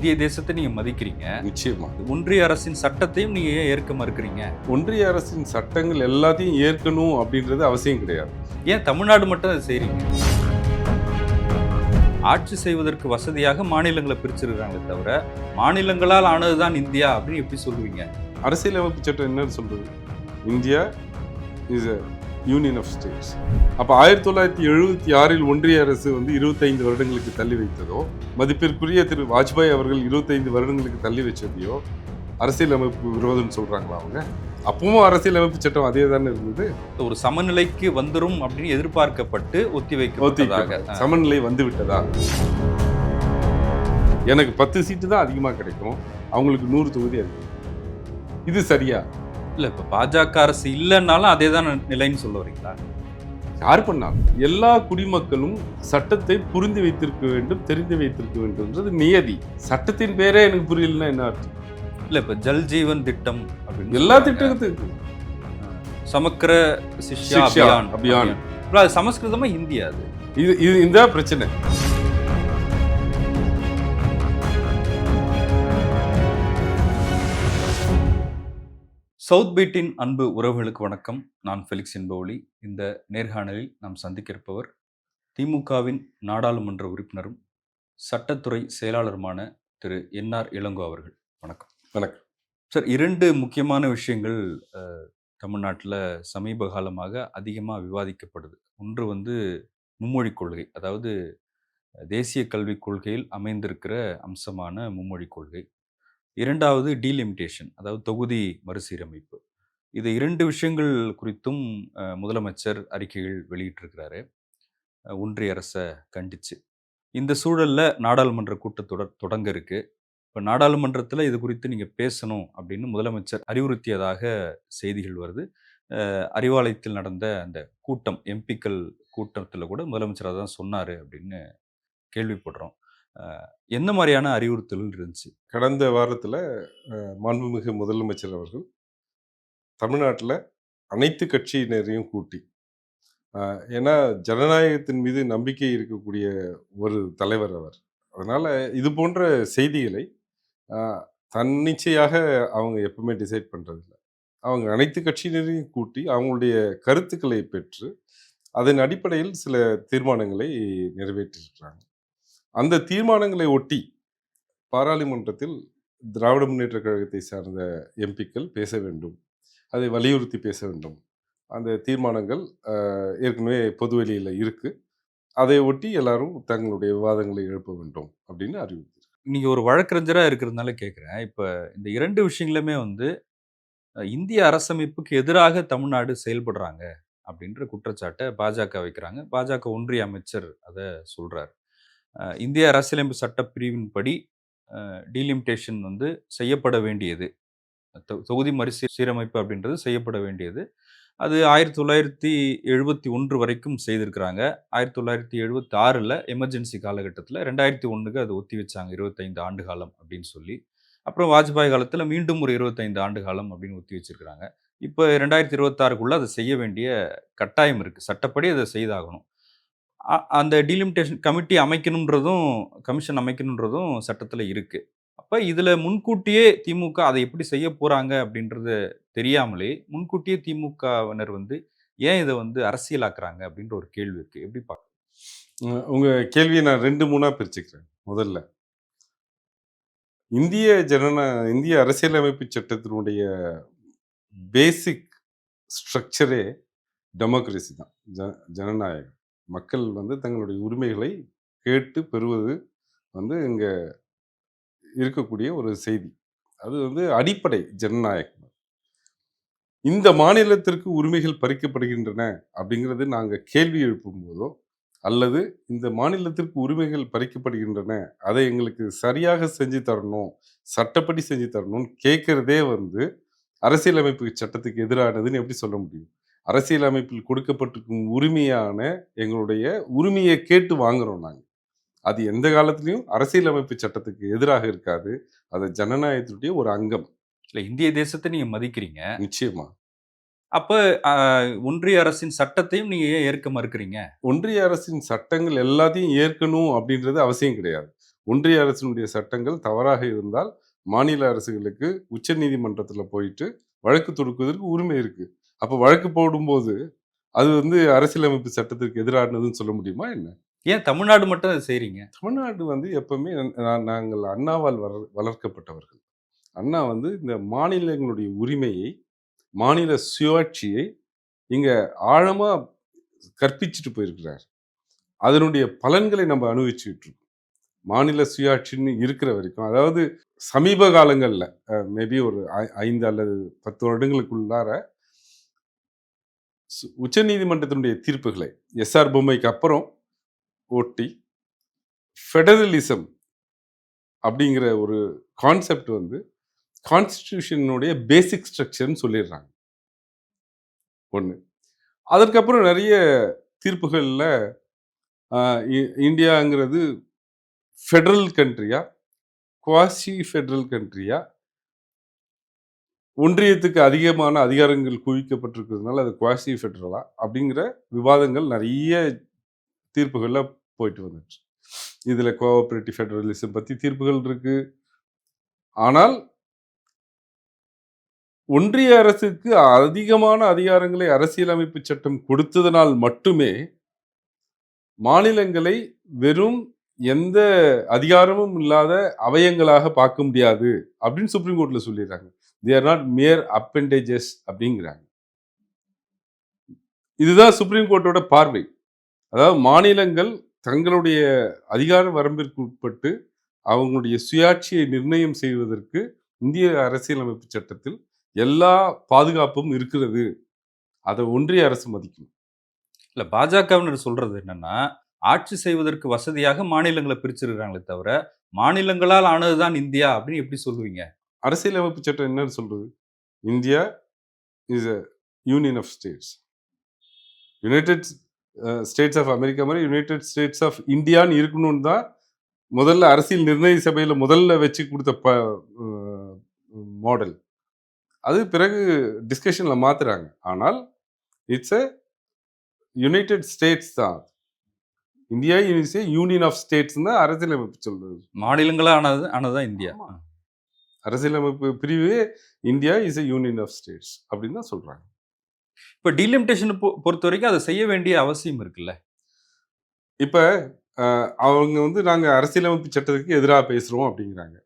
இந்திய தேசத்தை நீங்க மதிக்கிறீங்க. நிச்சயமா. ஒன்றிய அரசின் சட்டத்தையும் நீங்க ஏன் ஏற்க மறுக்கிறீங்க? ஒன்றிய அரசின் சட்டங்கள் எல்லாத்தையும் ஏற்கணும் அப்படின்றது அவசியம் கிடையாது. ஏன் தமிழ்நாடு மட்டும் அதை செய்றீங்க? ஆட்சி செய்வதற்கு வசதியாக மாநிலங்களை பிரிச்சிருக்காங்களே தவிர மாநிலங்களால் ஆனதுதான் இந்தியா அப்படின்னு எப்படி சொல்லுவீங்க? அரசியலமைப்பு சட்டம் என்ன சொல்றது? India is a union of states அப்போ ஆயிரத்தி தொள்ளாயிரத்தி எழுபத்தி ஆறில் ஒன்றிய அரசு வந்து இருபத்தைந்து வருடங்களுக்கு தள்ளி வைத்ததோ மதிப்பிற்குரிய திரு வாஜ்பாய் அவர்கள் இருபத்தைந்து வருடங்களுக்கு தள்ளி வச்சதையோ அரசியலமைப்பு விரோதம்னு சொல்றாங்களா அவங்க? அப்பவும் அரசியலமைப்பு சட்டம் அதே தானே இருந்தது? ஒரு சமநிலைக்கு வந்துரும் அப்படின்னு எதிர்பார்க்கப்பட்டு ஒத்தி வைக்கப்பட்டதாக. ஒத்திவைக்கப்பட்டது. சமநிலை வந்து விட்டதா? எனக்கு பத்து சீட்டு தான் அதிகமாக கிடைக்கும். அவங்களுக்கு நூறு தொகுதி அதிகம். இது சரியா? இல்ல இப்ப பாஜக அரசு இல்லைன்னாலும் அதே தான் நிலைன்னு சொல்ல வரீங்களா? யார் பண்ணாலும் எல்லா குடிமக்களும் சட்டத்தை புரிந்து வைத்திருக்க வேண்டும் தெரிந்து வைத்திருக்க வேண்டும்ன்றது நியதி. சட்டத்தின் பேரே எனக்கு புரியலன்னா என்ன அர்த்தம்? இல்ல இப்ப ஜல் ஜீவன் திட்டம் அப்படின்னு எல்லா சொல்றாங்க. திட்டத்துக்கும் சமக்கர சிஷ்யா அபியான். அபியான். சமஸ்கிருதமா இந்தியா அது? இது இது இந்த பிரச்சனை. சவுத் பீட்டின் அன்பு உறவுகளுக்கு வணக்கம். நான் ஃபெலிக்ஸ் என்பவழி. இந்த நேர்காணலில் நாம் சந்திக்க இருப்பவர் திமுகவின் நாடாளுமன்ற உறுப்பினரும் சட்டத்துறை செயலாளருமான திரு. என்ஆர் இளங்கோ அவர்கள். வணக்கம். வணக்கம். சார் இரண்டு முக்கியமான விஷயங்கள் தமிழ்நாட்டில் சமீப காலமாக அதிகமாக விவாதிக்கப்படுது. ஒன்று வந்து மும்மொழி கொள்கை. அதாவது தேசிய கல்விக் கொள்கையில் அமைந்திருக்கிற அம்சமான மும்மொழி கொள்கை. இரண்டாவது டீலிமிட்டேஷன் அதாவது தொகுதி மறுசீரமைப்பு. இது இரண்டு விஷயங்கள் குறித்தும் முதலமைச்சர் அறிக்கைகள் வெளியிட்டிருக்கிறாரு. ஒன்றிய அரசை கண்டிச்சு. இந்த சூழலில் நாடாளுமன்ற கூட்டத்தொடர் தொடங்க இருக்கு. இப்போ நாடாளுமன்றத்தில் இது குறித்து நீங்கள் பேசணும் அப்படின்னு முதலமைச்சர் அறிவுறுத்தியதாக செய்திகள் வருது. அறிவாலயத்தில் நடந்த அந்த கூட்டம் எம்பிக்கள் கூட்டத்தில் கூட முதலமைச்சர் அதான் சொன்னார் அப்படின்னு கேள்விப்படுறோம். என்ன மாதிரியான அறிவுறுத்தல் இருந்துச்சு? கடந்த வாரத்தில் மாண்புமிகு முதலமைச்சர் அவர்கள் தமிழ்நாட்டில் அனைத்து கட்சியினரையும் கூட்டி ஏன்னா ஜனநாயகத்தின் மீது நம்பிக்கை இருக்கக்கூடிய ஒரு தலைவர் அவர். அதனால் இது போன்ற செய்திகளை தன்னிச்சையாக அவங்க எப்பவுமே டிசைட் பண்ணுறதில்ல அவங்க அனைத்து கட்சியினரையும் கூட்டி அவங்களுடைய கருத்துக்களை பெற்று அதன் அடிப்படையில் சில தீர்மானங்களை நிறைவேற்றியிருக்கிறாங்க அந்த தீர்மானங்களை ஒட்டி பாராளுமன்றத்தில் திராவிட முன்னேற்ற கழகத்தை சார்ந்த எம்பிக்கள் பேச வேண்டும். அதை வலியுறுத்தி பேச வேண்டும். அந்த தீர்மானங்கள் ஏற்கனவே பொதுவெளியில் இருக்குது அதை ஒட்டி எல்லாரும் தங்களுடைய விவாதங்களை எழுப்ப வேண்டும் அப்படின்னு அறிவித்தார் நீங்கள் ஒரு வழக்கறிஞராக இருக்கிறதுனால கேட்குறேன். இப்போ இந்த இரண்டு விஷயங்களுமே வந்து இந்திய அரசமைப்புக்கு எதிராக தமிழ்நாடு செயல்படுறாங்க அப்படின்ற குற்றச்சாட்டை பாஜக வைக்கிறாங்க. பாஜக ஒன்றிய அமைச்சர் அதை சொல்கிறார் இந்திய அரசியலமைப்பு சட்ட பிரிவின்படி டீலிமிட்டேஷன் வந்து செய்யப்பட வேண்டியது. தொகுதி மறுசீ சீரமைப்பு அப்படின்றது செய்யப்பட வேண்டியது. அது ஆயிரத்தி தொள்ளாயிரத்தி எழுபத்தி ஒன்று வரைக்கும் செய்திருக்கிறாங்க. ஆயிரத்தி தொள்ளாயிரத்தி எழுபத்தி ஆறில் எமர்ஜென்சி காலகட்டத்தில் ரெண்டாயிரத்தி ஒன்றுக்கு அது ஒத்தி வச்சாங்க இருபத்தைந்து ஆண்டு காலம் அப்படின்னு சொல்லி. அப்புறம் வாஜ்பாய் காலத்தில் மீண்டும் ஒரு இருபத்தைந்து ஆண்டு காலம் அப்படின்னு ஒத்தி வச்சிருக்கிறாங்க. இப்போ ரெண்டாயிரத்தி இருபத்தாறுக்குள்ளே அதை செய்ய வேண்டிய கட்டாயம் இருக்குது சட்டப்படி அதை செய்தாகணும். அந்த டீலிமிட்டேஷன் கமிட்டி அமைக்கணுன்றதும் கமிஷன் அமைக்கணுன்றதும் சட்டத்தில் இருக்குது அப்போ இதில் முன்கூட்டியே திமுக அதை எப்படி செய்ய போகிறாங்க அப்படின்றது தெரியாமலே முன்கூட்டியே திமுகவினர் வந்து ஏன் இதை வந்து அரசியலாக்குறாங்க அப்படின்ற ஒரு கேள்வி இருக்குது எப்படி பார்க்க உங்க- உங்க கேள்வியை நான் ரெண்டு மூணா பிரிச்சுக்கிறேன். முதல்ல. இந்திய ஜனநா இந்திய அரசியலமைப்பு சட்டத்தினுடைய பேசிக் ஸ்ட்ரக்சரே டெமோக்ரஸி தான். ஜ ஜனநாயகம். மக்கள் வந்து தங்களுடைய உரிமைகளை கேட்டு பெறுவது வந்து இங்கே இருக்கக்கூடிய ஒரு செய்தி. அது வந்து அடிப்படை ஜனநாயகம். இந்த மாநிலத்திற்கு உரிமைகள் பறிக்கப்படுகின்றன அப்படிங்கிறது நாங்கள் கேள்வி எழுப்பும் போதோ அல்லது இந்த மாநிலத்திற்கு உரிமைகள் பறிக்கப்படுகின்றன அதை எங்களுக்கு சரியாக செஞ்சு தரணும் சட்டப்படி செஞ்சு தரணும்னு கேட்கறதே வந்து அரசியலமைப்பு சட்டத்துக்கு எதிரானதுன்னு எப்படி சொல்ல முடியும்? அரசியலமைப்பில் கொடுக்கப்பட்டிருக்கும் உரிமையான எங்களுடைய உரிமையை கேட்டு வாங்குறோம் நாங்கள் அது எந்த காலத்துலயும் அரசியலமைப்பு சட்டத்துக்கு எதிராக இருக்காது. அது ஜனநாயகத்தினுடைய ஒரு அங்கம். இல்லை இந்திய தேசத்தை நீங்கள் மதிக்கிறீங்க. நிச்சயமா. அப்போ ஒன்றிய அரசின் சட்டத்தையும் நீங்கள் ஏன் ஏற்க மறுக்கிறீங்க? ஒன்றிய அரசின் சட்டங்கள் எல்லாத்தையும் ஏற்கணும் அப்படின்றது அவசியம் கிடையாது. ஒன்றிய அரசினுடைய சட்டங்கள் தவறாக இருந்தால் மாநில அரசுகளுக்கு உச்ச நீதிமன்றத்துல போயிட்டு வழக்கு தொடுக்குவதற்கு உரிமை இருக்கு. அப்ப வழக்கு போடும்போது அது வந்து அரசியலமைப்பு சட்டத்திற்கு எதிரானதுன்னு சொல்ல முடியுமா என்ன? ஏன் தமிழ்நாடு மட்டும் அதை செய்றீங்க? தமிழ்நாடு வந்து எப்பவுமே நாங்கள் அண்ணாவால் வளர் வளர்க்கப்பட்டவர்கள். அண்ணா வந்து இந்த மாநிலங்களுடைய உரிமையை மாநில சுயாட்சியை இங்க ஆழமா கற்பிச்சுட்டு போயிருக்கிறார். அதனுடைய பலன்களை நம்ம அனுபவிச்சுட்டு இருக்கோம். மாநில சுயாட்சின்னு இருக்கிற வரைக்கும் அதாவது சமீப காலங்களில் மேபி ஒரு ஐந்து அல்லது பத்து வருடங்களுக்குள்ளார உச்சநீதிமன்றத்தினுடைய தீர்ப்புகளை எஸ்ஆர் பொம்மைக்கு அப்புறம் ஓட்டி ஃபெடரலிசம் அப்படிங்கிற ஒரு கான்செப்ட் வந்து கான்ஸ்டியூஷனுடைய பேசிக் ஸ்ட்ரக்சர்னு சொல்லிடுறாங்க. ஒன்று அதற்கப்புறம் நிறைய தீர்ப்புகளில் இந்தியாங்கிறது ஃபெடரல் கண்ட்ரியா குவாசி ஃபெடரல் கண்ட்ரியா ஒன்றியத்துக்கு அதிகமான அதிகாரங்கள் குவிக்கப்பட்டிருக்கிறதுனால அது குவாசி ஃபெடரலா அப்படிங்கிற விவாதங்கள் நிறைய தீர்ப்புகளில் போயிட்டு வந்துச்சு. இதில் கோஆபரேட்டிவ் ஃபெடரலிசம் பற்றி தீர்ப்புகள் இருக்கு. ஆனால் ஒன்றிய அரசுக்கு அதிகமான அதிகாரங்களை அரசியலமைப்பு சட்டம் கொடுத்ததனால் மட்டுமே மாநிலங்களை வெறும் எந்த அதிகாரமும் இல்லாத அவயங்களாக பார்க்க முடியாது அப்படின்னு சுப்ரீம் கோர்ட்டில் சொல்லிடுறாங்க. They are not mere appendages அப்படிங்கிறாங்க. இதுதான் சுப்ரீம் கோர்ட்டோட பார்வை. அதாவது மாநிலங்கள் தங்களுடைய அதிகார வரம்பிற்கு உட்பட்டு அவங்களுடைய சுயாட்சியை நிர்ணயம் செய்வதற்கு இந்திய அரசியலமைப்பு சட்டத்தில் எல்லா பாதுகாப்பும் இருக்கிறது. அதை ஒன்றிய அரசு மதிக்கும். இல்லை பாஜகவினர் சொல்றது என்னன்னா ஆட்சி செய்வதற்கு வசதியாக மாநிலங்களை பிரிச்சிருக்கிறாங்களே தவிர மாநிலங்களால் ஆனதுதான் இந்தியா அப்படின்னு எப்படி சொல்லுவீங்க? அரசியலமைப்பு சட்டம் என்னன்னு சொல்றது? India is a union of states united states of America மாதிரி யுனைடெட் ஸ்டேட்ஸ் ஆஃப் இந்தியான்னு இருக்கணும்னு தான் முதல்ல அரசியல் நிர்ணய சபையில முதல்ல வச்சு கொடுத்த ப மாடல் அது பிறகு டிஸ்கஷன்ல மாத்துறாங்க. ஆனால் இட்ஸ் அ யுனைடெட் ஸ்டேட்ஸ் தான். இந்தியா யூனியன் ஆஃப் ஸ்டேட்ஸ் தான் அரசியலமைப்பு சொல்றது. மாநிலங்களா ஆனது ஆனதுதான் இந்தியா. அரசியலமைப்பு பிரிவு India is a union of states அப்படின்னு தான் சொல்றாங்க. இப்ப டீலிமிட்டேஷன் பொறுத்த வரைக்கும் அதை செய்ய வேண்டிய அவசியம் இருக்குல்ல? இப்ப அவங்க வந்து நாங்க அரசியலமைப்பு சட்டத்துக்கு எதிராக பேசுறோம் அப்படிங்கிறாங்க.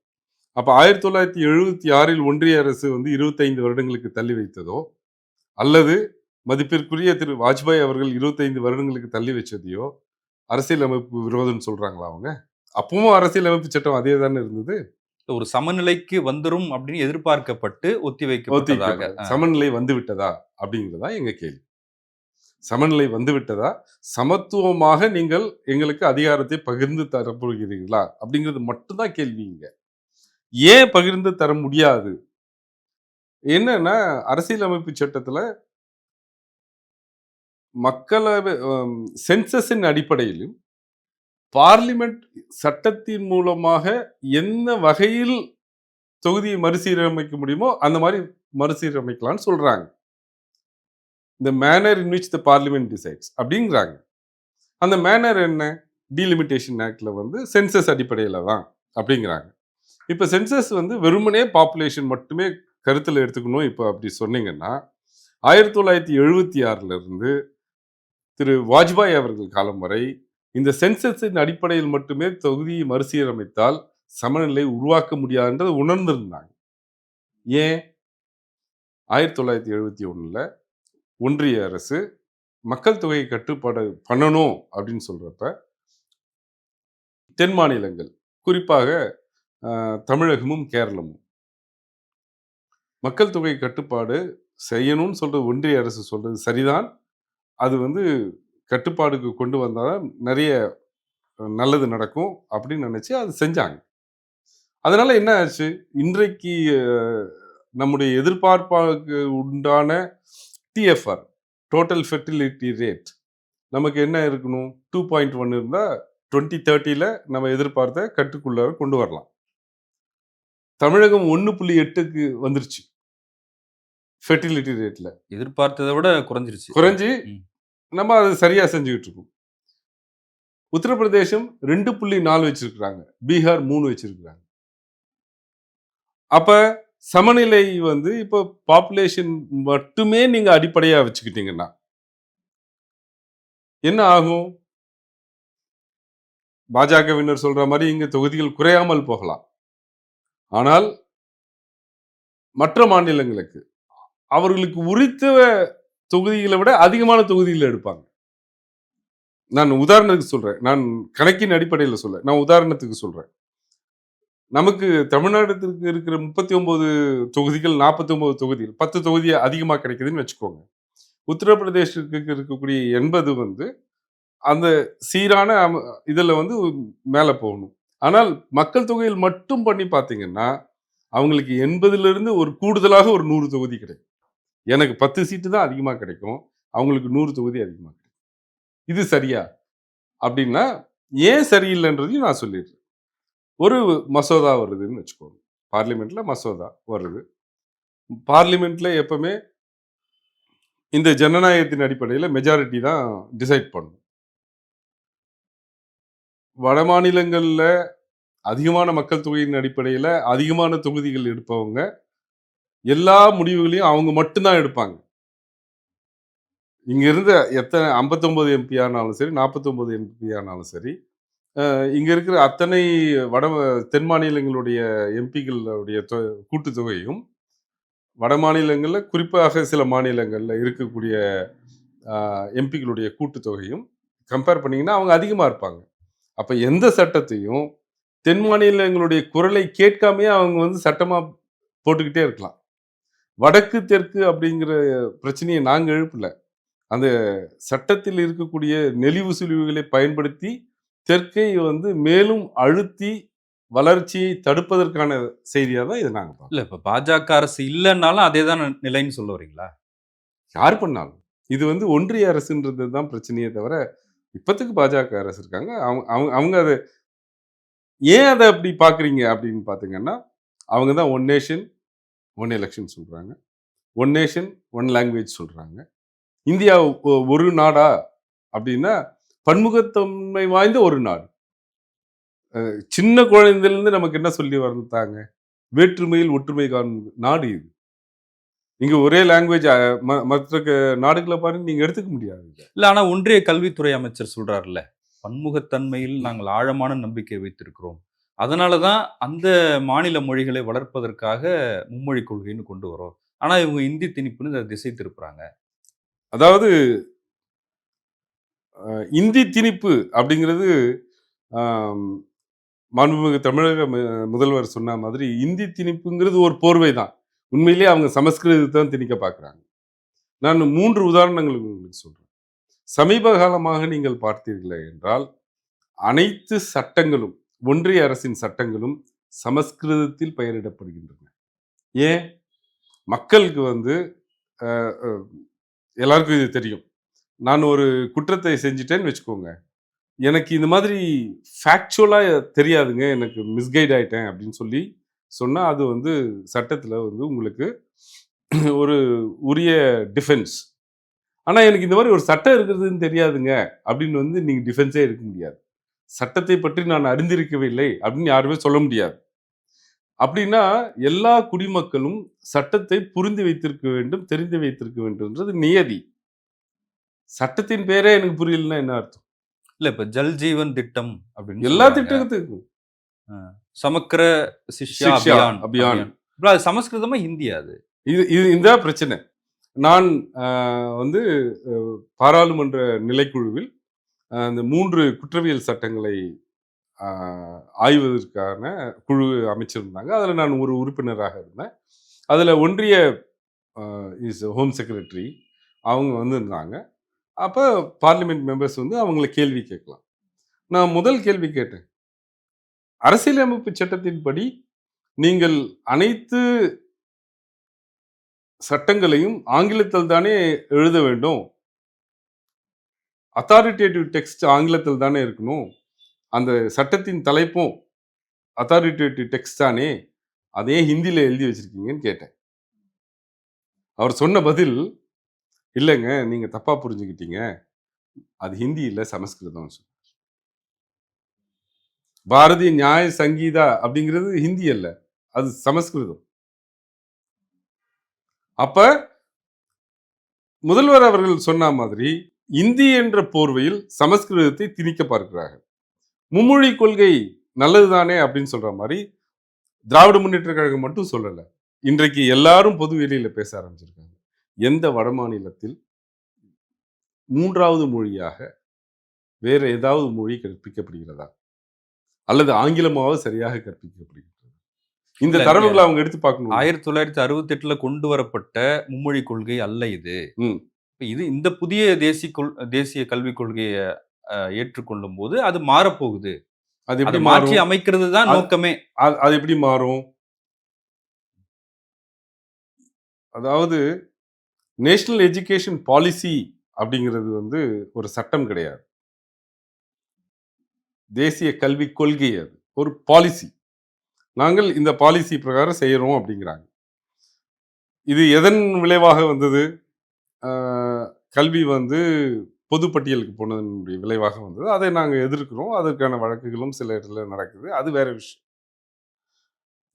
அப்ப ஆயிரத்தி தொள்ளாயிரத்தி எழுபத்தி ஆறில் ஒன்றிய அரசு வந்து இருபத்தைந்து வருடங்களுக்கு தள்ளி வைத்ததோ அல்லது மதிப்பிற்குரிய திரு வாஜ்பாய் அவர்கள் இருபத்தைந்து வருடங்களுக்கு தள்ளி வச்சதையோ அரசியலமைப்பு விரோதம்னு சொல்றாங்களா அவங்க? அப்பவும் அரசியலமைப்பு சட்டம் அதே தானே இருந்தது? ஒரு சமநிலைக்கு வந்துரும் அப்படின்னு எதிர்பார்க்கப்பட்டு ஒத்தி வைக்கப்பட்டதாக ஒத்திவைக்கப்பட்ட- சமநிலை வந்து விட்டதா அப்படிங்கிறதா எங்க கேள்வி. சமநிலை வந்து விட்டதா சமத்துவமாக நீங்கள் எங்களுக்கு அதிகாரத்தை பகிர்ந்து தரப்போகிறீர்களா? அப்படிங்கிறது மட்டும்தான் கேள்வி இங்க. ஏன் பகிர்ந்து தர முடியாது? என்னன்னா அரசியலமைப்பு சட்டத்துல மக்களவை சென்சஸின் அடிப்படையிலும் பார்லிமெண்ட் சட்டத்தின் மூலமாக என்ன வகையில் தொகுதியை மறுசீரமைக்க முடியுமோ அந்த மாதிரி மறுசீரமைக்கலாம்னு சொல்றாங்க. இந்த manner in which the parliament decides அப்படிங்கிறாங்க. அந்த மேனர் என்ன? டீலிமிட்டேஷன் ஆக்டில் வந்து சென்சஸ் அடிப்படையில் தான் அப்படிங்கிறாங்க. இப்போ சென்சஸ் வந்து வெறுமனே பாப்புலேஷன் மட்டுமே கருத்தில் எடுத்துக்கணும் இப்போ அப்படி சொன்னீங்கன்னா ஆயிரத்தி தொள்ளாயிரத்தி எழுபத்தி ஆறிலிருந்து திரு வாஜ்பாய் அவர்கள் காலம் வரை இந்த சென்சஸின் அடிப்படையில் மட்டுமே தொகுதியை மறுசீரமைத்தால் சமநிலை உருவாக்க முடியாதுன்றதை உணர்ந்திருந்தாங்க. ஏன்? ஆயிரத்தி தொள்ளாயிரத்தி எழுபத்தி ஒன்றில் ஒன்றிய அரசு மக்கள் தொகை கட்டுப்பாடு பண்ணணும் அப்படின்னு சொல்கிறப்ப தென் மாநிலங்கள் குறிப்பாக தமிழகமும் கேரளமும் மக்கள் தொகை கட்டுப்பாடு செய்யணும்னு சொல்கிறது ஒன்றிய அரசு சொல்கிறது சரிதான். அது வந்து கட்டுப்பாடுக்கு கொண்டு வந்தால் நிறைய நல்லது நடக்கும் அப்படின்னு நினைச்சு அது செஞ்சாங்க. அதனால என்ன ஆச்சு? இன்றைக்கு நம்முடைய எதிர்பார்ப்பாக்கு உண்டான டிஎஃப்ஆர் டோட்டல் ஃபெர்டிலிட்டி ரேட் நமக்கு என்ன இருக்கணும்? டூ பாயிண்ட் ஒன் இருந்தால் டுவெண்ட்டி தேர்ட்டியில் நம்ம எதிர்பார்த்த கட்டுக்குள்ளார கொண்டு வரலாம். தமிழகம் ஒன்று புள்ளி எட்டுக்கு வந்துருச்சு. ஃபெர்டிலிட்டி ரேட்டில் எதிர்பார்த்ததை விட குறைஞ்சிருச்சு. குறைஞ்சி. நம்ம அதை சரியா செஞ்சுக்கிட்டு இருக்கோம் உத்தரப்பிரதேசம் ரெண்டு புள்ளி நாலு வச்சிருக்கிறாங்க. பீகார் மூணு வச்சிருக்கிறாங்க. அப்ப சமநிலை வந்து இப்போ பாப்புலேஷன் மட்டுமே நீங்க அடிப்படையாக வச்சுக்கிட்டீங்கன்னா என்ன ஆகும்? பாஜகவினர் சொல்ற மாதிரி இங்க தொகுதிகள் குறையாமல் போகலாம். ஆனால் மற்ற மாநிலங்களுக்கு அவர்களுக்கு உரித்த தொகுதிகளை விட அதிகமான தொகுதிகளை எடுப்பாங்க. நான் உதாரணத்துக்கு சொல்கிறேன் நான் கணக்கின் அடிப்படையில் சொல்ல நான் உதாரணத்துக்கு சொல்கிறேன் நமக்கு தமிழ்நாடத்திற்கு இருக்கிற முப்பத்தி ஒன்பது தொகுதிகள் நாற்பத்தி ஒன்பது தொகுதிகள் பத்து தொகுதி அதிகமாக கிடைக்குதுன்னு வச்சுக்கோங்க. உத்தரப்பிரதேசத்துக்கு இருக்கக்கூடிய எண்பது வந்து அந்த சீரான அம- வந்து மேலே போகணும். ஆனால் மக்கள் தொகையில் மட்டும் பண்ணி பார்த்தீங்கன்னா அவங்களுக்கு எண்பதுலேருந்து ஒரு கூடுதலாக ஒரு நூறு தொகுதி கிடைக்கும். எனக்கு பத்து சீட்டு தான் அதிகமாக கிடைக்கும். அவங்களுக்கு நூறு தொகுதி அதிகமாக கிடைக்கும். இது சரியா? அப்படின்னா ஏன் சரியில்லைன்றதையும் நான் சொல்லிடுறேன். ஒரு மசோதா வருதுன்னு வச்சுக்கோங்க. பார்லிமெண்ட்டில் மசோதா வருது. பார்லிமெண்ட்டில் எப்பவுமே இந்த ஜனநாயகத்தின் அடிப்படையில் மெஜாரிட்டி தான் டிசைட் பண்ணும். வட மாநிலங்களில் அதிகமான மக்கள் தொகையின் அடிப்படையில் அதிகமான தொகுதிகள் எடுப்பவங்க எல்லா முடிவுகளையும் அவங்க மட்டும்தான் எடுப்பாங்க. இங்கே இருந்த எத்தனை 59 எம்பி ஆனாலும் சரி 49 எம்பி ஆனாலும் சரி இங்கே இருக்கிற அத்தனை வட தென் மாநிலங்களுடைய எம்பிகளுடைய கூட்டுத்தொகையும் வட மாநிலங்களில் குறிப்பாக சில மாநிலங்களில் இருக்கக்கூடிய எம்பிகளுடைய கூட்டுத்தொகையும் கம்பேர் பண்ணிங்கன்னா அவங்க அதிகமாக இருப்பாங்க. அப்போ எந்த சட்டத்தையும் தென் மாநிலங்களுடைய குரலை கேட்காமையே அவங்க வந்து சட்டமாக போட்டுக்கிட்டே இருக்கலாம். வடக்கு தெற்கு அப்படிங்கிற பிரச்சனையை நாங்க எழுப்பல. அந்த சட்டத்தில் இருக்கக்கூடிய நெளிவு சுழிவுகளை பயன்படுத்தி தெற்கை வந்து மேலும் அழுத்தி வளர்ச்சியை தடுப்பதற்கான செய்தியா தான் இதை நாங்க பார்க்கறோம் இல்ல இப்ப பாஜக அரசு இல்லைன்னாலும் அதே தான் நிலைன்னு சொல்ல வரீங்களா? யார் பண்ணாலும். இது வந்து ஒன்றிய அரசுன்றது தான் பிரச்சனையே தவிர இப்பத்துக்கு பாஜக அரசு இருக்காங்க. அவங்க அவங்க அவங்க அதை ஏன் அதை அப்படி பார்க்குறீங்க அப்படின்னு பார்த்தீங்கன்னா அவங்க தான் ஒன் நேஷன் ஒன் எலெக்ஷன் சொல்கிறாங்க ஒன் நேஷன் ஒன் லாங்குவேஜ் சொல்கிறாங்க இந்தியா ஒ- ஒரு நாடா? அப்படின்னா பன்முகத்தன்மை வாய்ந்த ஒரு நாடு. சின்ன குழந்தையிலேருந்து நமக்கு என்ன சொல்லி வந்தாங்க? வேற்றுமையில் ஒற்றுமை காணும் நாடு இது. இங்கே ஒரே லாங்குவேஜ் மற்ற நாடுகளை பாருங்க நீங்கள் எடுத்துக்க முடியாது இல்லை ஆனால் ஒன்றிய கல்வித்துறை அமைச்சர் சொல்கிறாருல்ல பன்முகத்தன்மையில் நாங்கள் ஆழமான நம்பிக்கை வைத்திருக்கிறோம். அதனாலதான் அந்த மாநில மொழிகளை வளர்ப்பதற்காக மும்மொழி கொள்கைன்னு கொண்டு வரோம். ஆனால் இவங்க இந்தி திணிப்புன்னு இதை திசை திருப்புறாங்க. அதாவது இந்தி திணிப்பு அப்படிங்கிறது மாண்புமிகு தமிழக முதல்வர் சொன்ன மாதிரி இந்தி திணிப்புங்கிறது ஒரு போர்வை தான். உண்மையிலேயே அவங்க சமஸ்கிருதத்தை தான் திணிக்க பார்க்குறாங்க நான் மூன்று உதாரணங்கள் உங்களுக்கு சொல்கிறேன் சமீப காலமாக நீங்கள் பார்த்தீர்களே என்றால் அனைத்து சட்டங்களும் ஒன்றிய அரசின் சட்டங்களும் சமஸ்கிருதத்தில் பெயரிடப்படுகின்றன. ஏன்? மக்களுக்கு வந்து எல்லாருக்கும் இது தெரியும். நான் ஒரு குற்றத்தை செஞ்சிட்டேன்னு வச்சுக்கோங்க. எனக்கு இந்த மாதிரி ஃபேக்சுவலாக தெரியாதுங்க. எனக்கு மிஸ்கைட் ஆயிட்டேன் அப்படின்னு சொல்லி சொன்னால் அது வந்து சட்டத்தில் வந்து உங்களுக்கு ஒரு உரிய டிஃபென்ஸ் ஆனால் எனக்கு இந்த மாதிரி ஒரு சட்டம் இருக்கிறதுன்னு தெரியாதுங்க. அப்படின்னு வந்து நீங்கள் டிஃபென்ஸே இருக்க முடியாது. சட்டத்தை பற்றி நான் அறிந்திருக்கவில்லை அப்படின்னு யாருமே சொல்ல முடியாது. அப்படின்னா எல்லா குடிமக்களும் சட்டத்தை புரிந்து வைத்திருக்க வேண்டும் தெரிந்து வைத்திருக்க வேண்டும்ன்றது நியதி. சட்டத்தின் பேரே எனக்கு புரியலன்னா என்ன அர்த்தம்? இல்ல இப்ப ஜல் ஜீவன் திட்டம் அப்படின்னு எல்லா. திட்டத்துக்கும். சமக்கர சிஷ்யா அபியான் அது சமஸ்கிருதமா ஹிந்தியா அது? இது இது இந்த பிரச்சனை. நான் வந்து பாராளுமன்ற நிலைக்குழுவில் அந்த மூன்று குற்றவியல் சட்டங்களை ஆய்வதற்கான குழு அமைச்சிருந்தாங்க. அதில் நான் ஒரு உறுப்பினராக இருந்தேன். அதில் ஒன்றிய இஸ் ஹோம் செக்ரட்டரி அவங்க வந்திருந்தாங்க. அப்போ பார்லிமெண்ட் மெம்பர்ஸ் வந்து அவங்கள கேள்வி கேட்கலாம். நான் முதல் கேள்வி கேட்டேன். அரசியலமைப்பு சட்டத்தின்படி நீங்கள் அனைத்து சட்டங்களையும் ஆங்கிலத்தில் தானே எழுத வேண்டும்? அத்தாரிட்டேட்டிவ் டெக்ஸ்ட் ஆங்கிலத்தில் தானே இருக்கணும். அந்த சட்டத்தின் தலைப்பும் அத்தாரிட்டேட்டிவ் டெக்ஸ்ட் தானே. அதே ஹிந்தியில் எழுதி வச்சிருக்கீங்கன்னு கேட்டேன். அவர் சொன்ன பதில் இல்லைங்க நீங்கள் தப்பாக புரிஞ்சுக்கிட்டீங்க. அது ஹிந்தி இல்லை சமஸ்கிருதம் பாரதிய நியாய சங்கீதா அப்படிங்கிறது ஹிந்தி அல்ல அது சமஸ்கிருதம். அப்ப முதல்வர் அவர்கள் சொன்ன மாதிரி இந்தி என்ற போர்வையில் சமஸ்கிருதத்தை திணிக்க பார்க்கிறார்கள். மும்மொழி கொள்கை நல்லதுதானே அப்படின்னு சொல்ற மாதிரி திராவிட முன்னேற்ற கழகம் மட்டும் சொல்லல. இன்றைக்கு எல்லாரும் பொது வெளியில பேச ஆரம்பிச்சிருக்காங்க. எந்த வட மாநிலத்தில் மூன்றாவது மொழியாக வேற ஏதாவது மொழி கற்பிக்கப்படுகிறதா? அல்லது ஆங்கிலமாவது சரியாக கற்பிக்கப்படுகிறது. இந்த தரவுகளை அவங்க எடுத்து பார்க்கணும்? ஆயிரத்தி தொள்ளாயிரத்தி அறுபத்தி எட்டுல கொண்டு வரப்பட்ட மும்மொழி கொள்கை அல்ல இது. இப்ப இது இந்த புதிய தேசிய கொள் தேசிய கல்விக் கொள்கையை ஏற்றுக்கொள்ளும் போது அது மாறப்போகுது. அது அதை எப்படி மாற்றி மாறும்? அமைக்கிறது தான் அது- நோக்கமே. அது அது எப்படி மாறும்? அதாவது நேஷனல் எஜுகேஷன் பாலிசி அப்படிங்கிறது வந்து ஒரு சட்டம் கிடையாது. தேசிய கல்விக் கொள்கை அது ஒரு பாலிசி. நாங்கள் இந்த பாலிசி பிரகாரம் செய்யறோம் அப்படிங்கிறாங்க. இது எதன் விளைவாக வந்தது? கல்வி வந்து பொதுப்பட்டியலுக்கு போனதனுடைய விளைவாக வந்தது. அதை நாங்கள் எதிர்க்கிறோம். அதற்கான வழக்குகளும் சில இடத்துல நடக்குது. அது வேற விஷயம்.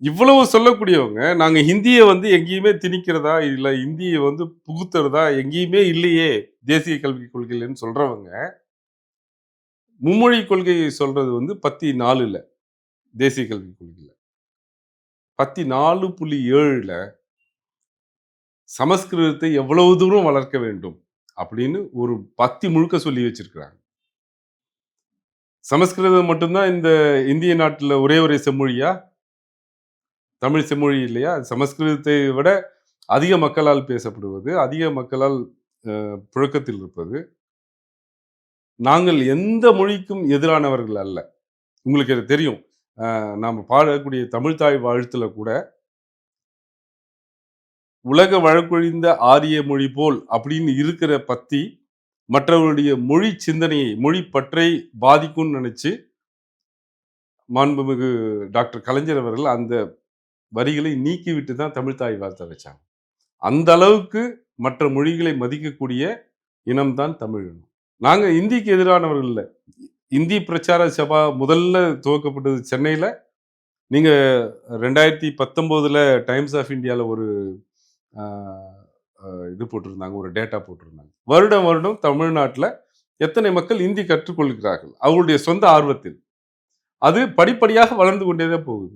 இவ்வளவு சொல்லக்கூடியவங்க நாங்கள் ஹிந்தியை வந்து எங்கேயுமே திணிக்கிறதா இல்லை இந்தியை வந்து புகுத்துறதா எங்கேயுமே இல்லையே தேசிய கல்விக் கொள்கையிலன்னு சொல்கிறவங்க மும்மொழி கொள்கையை சொல்கிறது வந்து பத்தி நாலில் தேசிய கல்விக் கொள்கையில். பத்தி நாலு புள்ளி ஏழில் சமஸ்கிருதத்தை எவ்வளவு தூரம் வளர்க்க வேண்டும் அப்படின்னு ஒரு பத்தி முழுக்க சொல்லி வச்சிருக்கிறாங்க. சமஸ்கிருதம் மட்டும்தான் இந்த இந்திய நாட்டில் ஒரே ஒரே செம்மொழியா? தமிழ் செம்மொழி இல்லையா? சமஸ்கிருதத்தை விட அதிக மக்களால் பேசப்படுவது அதிக மக்களால் புழக்கத்தில் இருப்பது. நாங்கள் எந்த மொழிக்கும் எதிரானவர்கள் அல்ல. உங்களுக்கு அது தெரியும். நாம் பாடக்கூடிய தமிழ்தாய் வாழ்த்துல கூட உலக வழக்கொழிந்த ஆரிய மொழி போல் அப்படின்னு இருக்கிற பத்தி மற்றவர்களுடைய மொழி சிந்தனையை மொழி பற்றை பாதிக்கும்னு நினைச்சு மாண்புமிகு டாக்டர் கலைஞர் அவர்கள் அந்த வரிகளை நீக்கிவிட்டு தான் தமிழ்தாய் வார்த்தை வச்சாங்க அந்த அளவுக்கு மற்ற மொழிகளை மதிக்கக்கூடிய இனம்தான் தமிழ் இனம். இந்திக்கு எதிரானவர்கள் இல்லை. இந்தி பிரச்சார சபா முதல்ல துவக்கப்பட்டது சென்னையில். நீங்கள் ரெண்டாயிரத்தி பத்தொம்போதில் டைம்ஸ் ஆஃப் இந்தியாவில் ஒரு இது போட்டிருந்தாங்க ஒரு டேட்டா போட்டிருந்தாங்க. வருடம் வருடம் தமிழ்நாட்டுல எத்தனை மக்கள் இந்தி கற்றுக்கொள்கிறார்கள்? அவர்களுடைய சொந்த ஆர்வத்தில். அது படிப்படியாக வளர்ந்து கொண்டேதான் போகுது.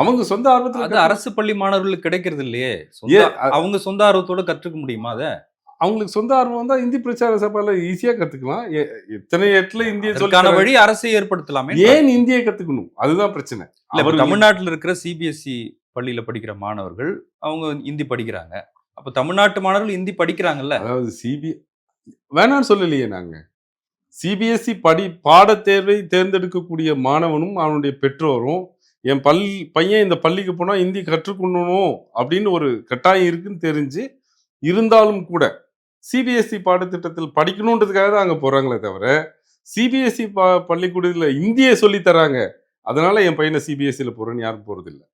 அவங்க சொந்த ஆர்வத்தில் அது அரசு பள்ளி மாணவர்களுக்கு கிடைக்கிறது இல்லையே? அவங்க சொந்த ஆர்வத்தோட கற்றுக்க முடியுமா அத? அவங்களுக்கு சொந்த ஆர்வம் வந்தா இந்தி பிரச்சார சபால ஈஸியா கத்துக்கலாம். எத்தனை இடத்துல இந்திய அதற்கான சொல்லி வழி அரசே ஏற்படுத்தலாமே? ஏன் இந்தியை கத்துக்கணும்? அதுதான் பிரச்சனை. தமிழ்நாட்டுல இருக்கிற சிபிஎஸ்இ பள்ளியில் படிக்கிற மாணவர்கள் அவங்க இந்தி படிக்கிறாங்க. அப்போ தமிழ்நாட்டு மாணவர்கள் இந்தி படிக்கிறாங்கல்ல? அதாவது சிபி வேணாம்னு சொல்லலையே நாங்கள் சிபிஎஸ்சி படி பாடத்தேர்வை தேர்ந்தெடுக்கக்கூடிய மாணவனும் அவனுடைய பெற்றோரும் என் பல் பையன் இந்த பள்ளிக்கு போனால் இந்தி கற்றுக்கொள்ளணும் அப்படின்னு ஒரு கட்டாயம் இருக்குன்னு தெரிஞ்சு இருந்தாலும் கூட சிபிஎஸ்சி பாடத்திட்டத்தில் படிக்கணுன்றதுக்காக தான் அங்கே போகிறாங்களே தவிர சிபிஎஸ்சி பா பள்ளிக்கூடத்தில் இந்தியை சொல்லி தராங்க. அதனால என் பையனை சிபிஎஸ்சியில் போகிறேன்னு யாரும் போகிறதில்லை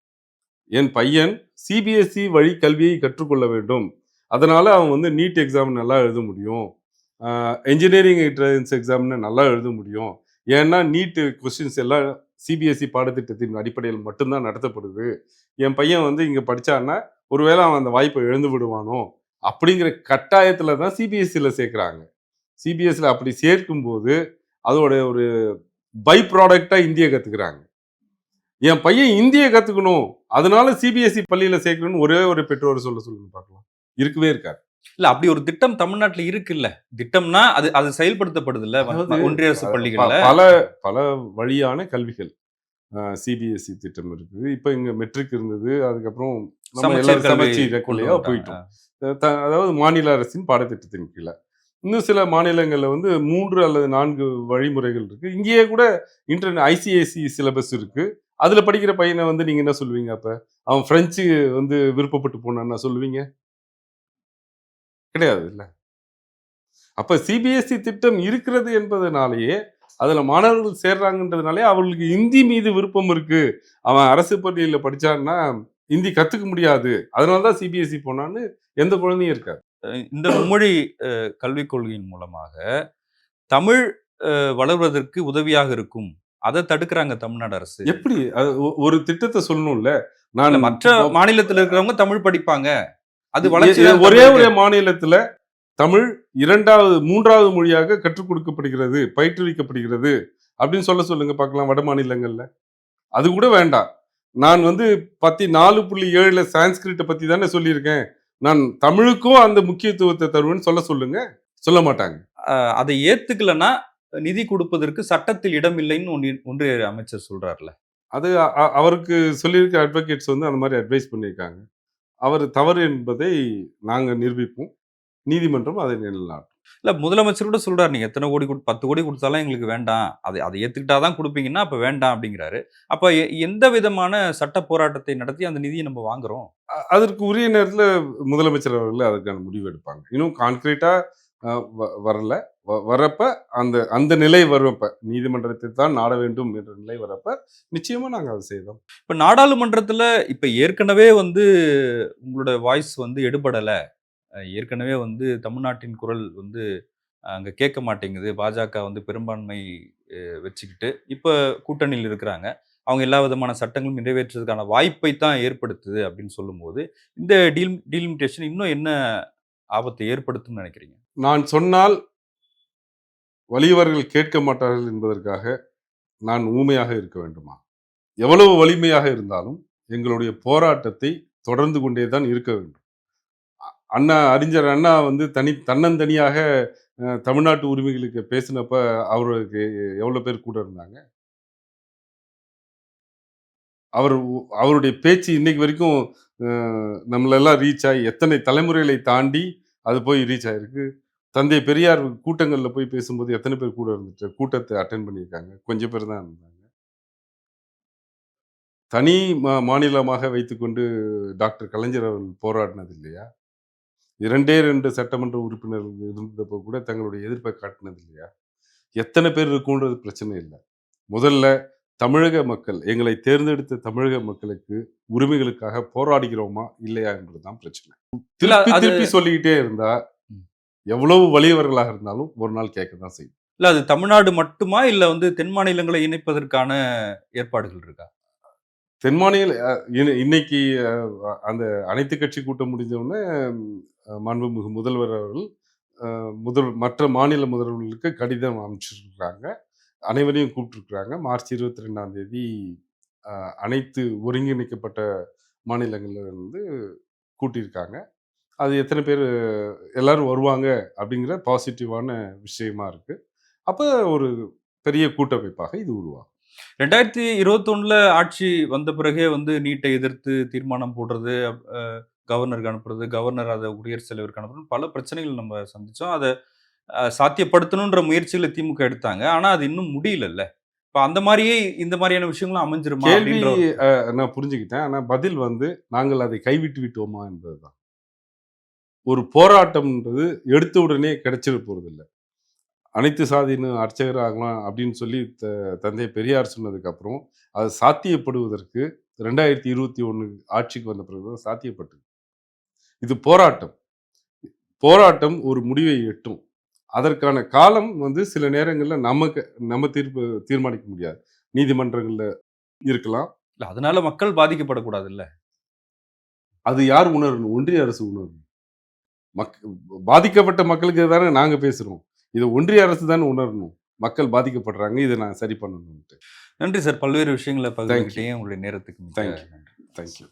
என் பையன் சிபிஎஸ்சி வழி கல்வியை கற்றுக்கொள்ள வேண்டும். அதனால் அவன் வந்து நீட் எக்ஸாம் நல்லா எழுத முடியும். என்ஜினியரிங் என்ட்ரன்ஸ் எக்ஸாம்னு நல்லா எழுத முடியும். ஏன்னா நீட்டு கொஸ்டின்ஸ் எல்லாம் சிபிஎஸ்சி பாடத்திட்டத்தின் அடிப்படையில் மட்டும்தான் நடத்தப்படுது. என் பையன் வந்து இங்கே படிச்சான்னா ஒருவேளை அவன் அந்த வாய்ப்பை எழுந்து விடுவானோ? அப்படிங்கிற கட்டாயத்தில் தான் சிபிஎஸ்சியில் சேர்க்குறாங்க. சிபிஎஸ்சியில் அப்படி சேர்க்கும்போது அதோடைய ஒரு பை ப்ராடக்டாக இந்தியை கற்றுக்குறாங்க என் பையன் இந்தியை கற்றுக்கணும் அதனால சிபிஎஸ்இ பள்ளியில் சேர்க்கணும்னு ஒரே ஒரு பெற்றோர் சொல்ல சொல்லுங்க பார்க்கலாம். இருக்கவே இருக்காது. இல்ல அப்படி ஒரு திட்டம் தமிழ்நாட்டுல இருக்குல்ல. திட்டம்னா அது அது செயல்படுத்தப்படுது இல்ல ஒன்றிய அரசு பள்ளிகள்ல? பல பல வழியான கல்விகள். சிபிஎஸ்இ திட்டம் இருக்குது. இப்போ இங்க மெட்ரிக் இருந்தது. அதுக்கப்புறம் நம்ம எல்லாரும் சமச்சீர். போயிட்டோம். அதாவது மாநில அரசின் பாடத்திட்டத்தின் கீழே. இன்னும் சில மாநிலங்கள்ல வந்து மூன்று அல்லது நான்கு வழிமுறைகள் இருக்கு. இங்கேயே கூட இன்டர் ஐசிஐசி சிலபஸ் இருக்கு. அதில் படிக்கிற பையனை வந்து நீங்கள் என்ன சொல்லுவீங்க அப்போ? அவன் ஃப்ரெஞ்சு வந்து விருப்பப்பட்டு போனான்னா சொல்லுவீங்க? கிடையாது இல்லை. அப்போ சிபிஎஸ்சி திட்டம் இருக்கிறது என்பதனாலேயே அதில் மாணவர்கள் சேர்றாங்கன்றதுனாலே அவர்களுக்கு இந்தி மீது விருப்பம் இருக்குது அவன் அரசு பள்ளியில் படித்தான்னா இந்தி கற்றுக்க முடியாது. அதனாலதான் சிபிஎஸ்சி போனான்னு எந்த குழந்தையும் இருக்காது. இந்த மும்மொழி கல்விக் கொள்கையின் மூலமாக தமிழ் வளர்வதற்கு உதவியாக இருக்கும் அதை தடுக்கிறாங்க தமிழ்நாடு அரசு. எப்படி? ஒரு திட்டத்தை சொல்லணும்ல? நான் மற்ற மாநிலத்துல இருக்கிறவங்க தமிழ் படிப்பாங்க. அது வளர்ச்சி ஒரே. ஒரே மாநிலத்துல தமிழ் இரண்டாவது மூன்றாவது மொழியாக கற்றுக் கொடுக்கப்படுகிறது பயிற்றுவிக்கப்படுகிறது அப்படின்னு சொல்ல சொல்லுங்க பார்க்கலாம் வட மாநிலங்கள்ல. அது கூட வேண்டாம். நான் வந்து பத்தி நாலு புள்ளி ஏழுல சான்ஸ்கிரிட்டை பத்தி தானே சொல்லியிருக்கேன். நான் தமிழுக்கும் அந்த முக்கியத்துவத்தை தருவேன்னு சொல்ல சொல்லுங்க. சொல்ல மாட்டாங்க. அதை ஏத்துக்கலன்னா நிதி கொடுப்பதற்கு சட்டத்தில் இடம் இல்லைன்னு ஒன்றிய ஒன்றிய அமைச்சர் சொல்றாருல. அது அவருக்கு சொல்லியிருக்க அட்வொகேட்ஸ் வந்து அந்த மாதிரி அட்வைஸ் பண்ணியிருக்காங்க. அவர் தவறு என்பதை நாங்க நிரூபிப்போம். நீதிமன்றம் அதை நிலைநாட்டும். இல்ல முதலமைச்சர் கூட சொல்றாரு நீங்க எத்தனை கோடி கொடு பத்து கோடி கொடுத்தாலும் எங்களுக்கு வேண்டாம். அதை அதை ஏத்துக்கிட்டாதான் கொடுப்பீங்கன்னா அப்ப வேண்டாம் அப்படிங்கிறாரு. அப்ப எந்த விதமான சட்ட போராட்டத்தை நடத்தி அந்த நிதியை நம்ம வாங்குறோம்? அதற்கு உரிய நேரத்தில் முதலமைச்சர் அவர்கள் அதுக்கான முடிவு எடுப்பாங்க. இன்னும் கான்கிரீட்டா வரல. வரப்ப அந்த அந்த நிலை வரப்ப நீதிமன்றத்தை தான் நாட வேண்டும் என்ற நிலை வரப்ப நிச்சயமா நாங்க அதை செய்தோம். இப்ப நாடாளுமன்றத்துல இப்ப ஏற்கனவே வந்து உங்களோட வாய்ஸ் வந்து எடுபடல. ஏற்கனவே வந்து தமிழ்நாட்டின் குரல் வந்து அங்க கேட்க மாட்டேங்குது. பாஜக வந்து பெரும்பான்மை வச்சுக்கிட்டு இப்ப கூட்டணியில் இருக்கிறாங்க. அவங்க எல்லா விதமான சட்டங்களும் நிறைவேற்றுறதுக்கான வாய்ப்பை தான் ஏற்படுத்துது அப்படின்னு சொல்லும்போது இந்த டீல் டீலிமிட்டேஷன் இன்னும் என்ன ஆபத்தை ஏற்படுத்தும்னு நினைக்கிறீங்க? நான் சொன்னால் வலியவர்கள் கேட்க மாட்டார்கள் என்பதற்காக நான் ஊமையாக இருக்க வேண்டுமா? எவ்வளவு வலிமையாக இருந்தாலும் எங்களுடைய போராட்டத்தை தொடர்ந்து கொண்டே தான் இருக்க வேண்டும். அண்ணா அறிஞர் அண்ணா வந்து தனி தன்னந்தனியாக தமிழ்நாட்டு உரிமைகளுக்கு பேசினப்ப அவருக்கு எவ்வளோ பேர் கூட இருந்தாங்க? அவர் அவருடைய பேச்சு இன்னைக்கு வரைக்கும் நம்மளெல்லாம் ரீச் ஆகி எத்தனை தலைமுறைகளை தாண்டி அது போய் ரீச் ஆயிருக்கு? தந்தை பெரியார் கூட்டங்கள்ல போய் பேசும்போது எத்தனை பேர் கூட இருந்துட்டு கூட்டத்தை அட்டென்ட் பண்ணியிருக்காங்க? கொஞ்சம் பேர் தான் இருந்தாங்க. தனி மா மாநிலமாக வைத்துக்கொண்டு டாக்டர் கலைஞர் அவர்கள் போராடினது இல்லையா? இரண்டே ரெண்டு சட்டமன்ற உறுப்பினர்கள் இருந்தப்போ கூட தங்களுடைய எதிர்ப்பை காட்டினது இல்லையா? எத்தனை பேர் இருக்குன்றது பிரச்சனை இல்லை. முதல்ல தமிழக மக்கள் எங்களை தேர்ந்தெடுத்த தமிழக மக்களுக்கு உரிமைகளுக்காக போராடுகிறோமா இல்லையா என்பதுதான் பிரச்சனை. திருப்பி திருப்பி சொல்லிக்கிட்டே இருந்தா. எவ்வளவு வலியவர்களாக இருந்தாலும் ஒரு நாள் கேட்க தான் செய்யும். இல்ல அது தமிழ்நாடு மட்டுமா? இல்ல வந்து தென் மாநிலங்களை இணைப்பதற்கான ஏற்பாடுகள் இருக்கா? தென் மாநில இன்னைக்கு அந்த அனைத்து கட்சி கூட்டம் முடிஞ்ச உடனே அஹ், மாண்புமிகு முதல்வர் அவர்கள் முதல் மற்ற மாநில முதல்வர்களுக்கு கடிதம் அனுப்பிச்சிருக்கிறாங்க. அனைவரையும் கூப்பிட்டுருக்குறாங்க. மார்ச் இருபத்தி ரெண்டாம் தேதி அனைத்து ஒருங்கிணைக்கப்பட்ட மாநிலங்கள்ல இருந்து கூட்டியிருக்காங்க. அது எத்தனை பேர் எல்லாரும் வருவாங்க அப்படிங்கிற பாசிட்டிவான விஷயமா இருக்கு. அப்போ ஒரு பெரிய கூட்டமைப்பாக இது உருவாகும். ரெண்டாயிரத்தி இருபத்தொன்னுல ஆட்சி வந்த பிறகே வந்து நீட்டை எதிர்த்து தீர்மானம் போடுறது கவர்னருக்கு அனுப்புறது கவர்னர் அதை குடியரசுத் தலைவருக்கு அனுப்புறது பல பிரச்சனைகள் நம்ம சந்திச்சோம். அதை சாத்தியப்படுத்தணுன்ற முயற்சிகளை திமுக எடுத்தாங்க. ஆனா அது இன்னும் முடியலல்ல. இப்ப அந்த மாதிரியே இந்த மாதிரியான விஷயங்களும் அமைஞ்சிருமா நான் புரிஞ்சுக்கிட்டேன். ஆனா பதில் வந்து நாங்கள் அதை கைவிட்டு விட்டோமா என்பதுதான். ஒரு போராட்டம்ன்றது எடுத்த உடனே கிடைச்சிட போறது இல்ல அனைத்து சாதியினும் அர்ச்சகர் ஆகலாம் அப்படின்னு சொல்லி த- தந்தை பெரியார் சொன்னதுக்கு அப்புறம் அது சாத்தியப்படுவதற்கு ரெண்டாயிரத்தி இருபத்தி ஒண்ணு ஆட்சிக்கு வந்த பிறகுதான் சாத்தியப்பட்டது. இது போராட்டம். போராட்டம் ஒரு முடிவை எட்டும். அதற்கான காலம் வந்து சில நேரங்கள்ல நமக்கு நம்ம தீர்ப்பு தீர்மானிக்க முடியாது. நீதிமன்றங்கள்ல இருக்கலாம். இல்ல அதனால மக்கள் பாதிக்கப்படக்கூடாது இல்ல அது யார் உணரணும்? ஒன்றிய அரசு உணரணும். மக் பாதிக்கப்பட்ட மக்களுக்கு தானே நாங்க பேசுறோம். இது ஒன்றிய அரசு தானே உணரணும். மக்கள் பாதிக்கப்படுறாங்க இதை நான் சரி பண்ணணும்ட்டு நன்றி சார். பல்வேறு விஷயங்களை பகிர்ந்துக்கிட்டே உங்களுடைய நேரத்துக்கு மிக்க Thank you. நன்றி. தேங்க்யூ